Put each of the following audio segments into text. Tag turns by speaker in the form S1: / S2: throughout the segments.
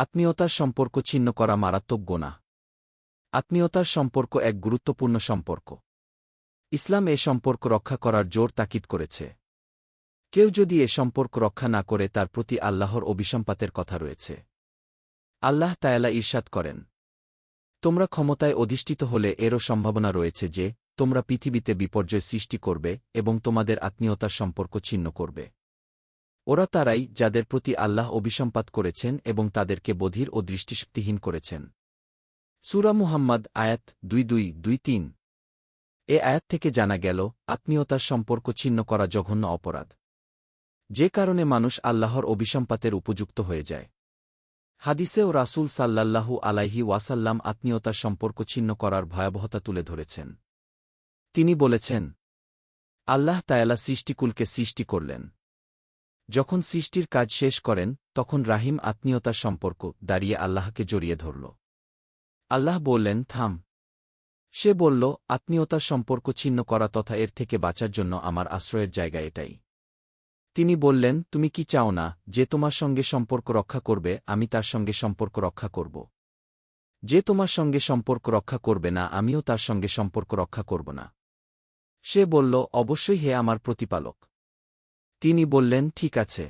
S1: আত্মীয়তার সম্পর্ক ছিন্ন করা মারাত্মক গোনা আত্মীয়তার সম্পর্ক এক গুরুত্বপূর্ণ সম্পর্ক। ইসলাম এ সম্পর্ক রক্ষা করার জোর তাকিদ করেছে। কেউ যদি এ সম্পর্ক রক্ষা না করে তার প্রতি আল্লাহর অভিসম্পাতের কথা রয়েছে। আল্লাহ তায়ালা ঈর্ষাদ করেন, তোমরা ক্ষমতায় অধিষ্ঠিত হলে এরও সম্ভাবনা রয়েছে যে, তোমরা পৃথিবীতে বিপর্যয় সৃষ্টি করবে এবং তোমাদের আত্মীয়তার সম্পর্ক ছিন্ন করবে। ওরা তারাই যাদের প্রতি আল্লাহ অভিসম্পাত করেছেন এবং তাদেরকে বধির ও দৃষ্টিশক্তিহীন করেছেন। সুরা মুহাম্মদ, আয়াত দুই দুই দুই তিন। এ আয়াত থেকে জানা গেল আত্মীয়তার সম্পর্ক ছিন্ন করা জঘন্য অপরাধ। যে কারণে মানুষ আল্লাহর অভিসম্পাতের উপযুক্ত হয়ে যায়। হাদিসেও রাসূল সাল্লাল্লাহু আলাইহি ওয়াসাল্লাম আত্মীয়তার সম্পর্ক ছিন্ন করার ভয়াবহতা তুলে ধরেছেন। তিনি বলেছেন, আল্লাহ তায়ালা সৃষ্টিকুলকে সৃষ্টি করলেন। যখন সৃষ্টির কাজ শেষ করেন, তখন রাহিম আত্মীয়তার সম্পর্ক দাঁড়িয়ে আল্লাহকে জড়িয়ে ধরল। আল্লাহ বললেন, থাম। সে বলল, আত্মীয়তার সম্পর্ক ছিন্ন করা তথা এর থেকে বাঁচার জন্য আমার আশ্রয়ের জায়গা এটাই। তিনি বললেন, তুমি কি চাও না যে তোমার সঙ্গে সম্পর্ক রক্ষা করবে, আমি তার সঙ্গে সম্পর্ক রক্ষা করব। যে তোমার সঙ্গে সম্পর্ক রক্ষা করবে না, আমিও তার সঙ্গে সম্পর্ক রক্ষা করব না। সে বলল, অবশ্যই হে আমার প্রতিপালক। তিনি বললেন, ঠিক আছে।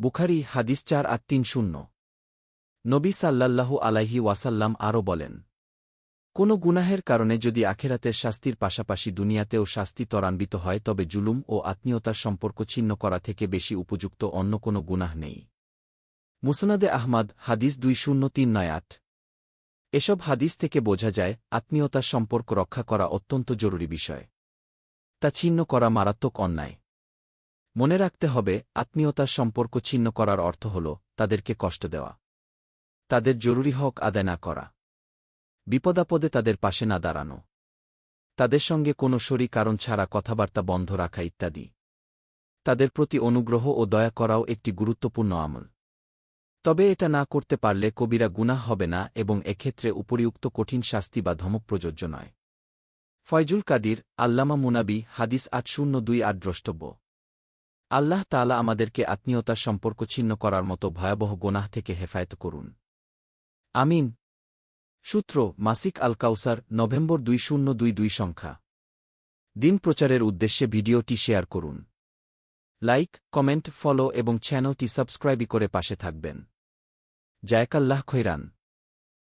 S1: বুখারি, হাদিস চার আট তিন শূন্য। নবী সাল্লাল্লাহু আলাইহি ওয়াসাল্লাম আরও বলেন, কোনো গুনাহের কারণে যদি আখেরাতের শাস্তির পাশাপাশি দুনিয়াতেও শাস্তি ত্বরান্বিত হয়, তবে জুলুম ও আত্মীয়তার সম্পর্ক ছিন্ন করা থেকে বেশি উপযুক্ত অন্য কোনো গুনাহ নেই। মুসনাদে আহমাদ, হাদিস দুই শূন্য তিন নয় আট। এসব হাদিস থেকে বোঝা যায়, আত্মীয়তার সম্পর্ক রক্ষা করা অত্যন্ত জরুরি বিষয়। তা ছিন্ন করা মারাত্মক অন্যায়। মনে রাখতে হবে, আত্মীয়তার সম্পর্ক ছিন্ন করার অর্থ হল, তাদেরকে কষ্ট দেওয়া। তাদের জরুরি হক আদায় না করা। বিপদাপদে তাদের পাশে না দাঁড়ানো। তাদের সঙ্গে কোনো সরি কারণ ছাড়া কথাবার্তা বন্ধ রাখা ইত্যাদি। তাদের প্রতি অনুগ্রহ ও দয়া করাও একটি গুরুত্বপূর্ণ আমল। তবে এটা না করতে পারলে কবিরা গুনাহ হবে না এবং এক্ষেত্রে উপরিউক্ত কঠিন শাস্তি বা ধমক প্রযোজ্য নয়। ফয়জুল কাদির, আল্লামা মুনাবি, হাদিস আট শূন্য দুই আট দ্রষ্টব্য। আল্লাহ তালা আমাদেরকে আত্মীয়তার সম্পর্ক ছিন্ন করার মতো ভয়াবহ গোনাহ থেকে হেফায়ত করুন। আমিন। সূত্র, মাসিক আল কাউসার নভেম্বর দুই শূন্য দুই দুই সংখ্যা। দিন প্রচারের উদ্দেশ্যে ভিডিওটি শেয়ার করুন। লাইক, কমেন্ট, ফলো এবং চ্যানেলটি সাবস্ক্রাইবই করে পাশে থাকবেন। জায়কাল্লাহ খৈরান।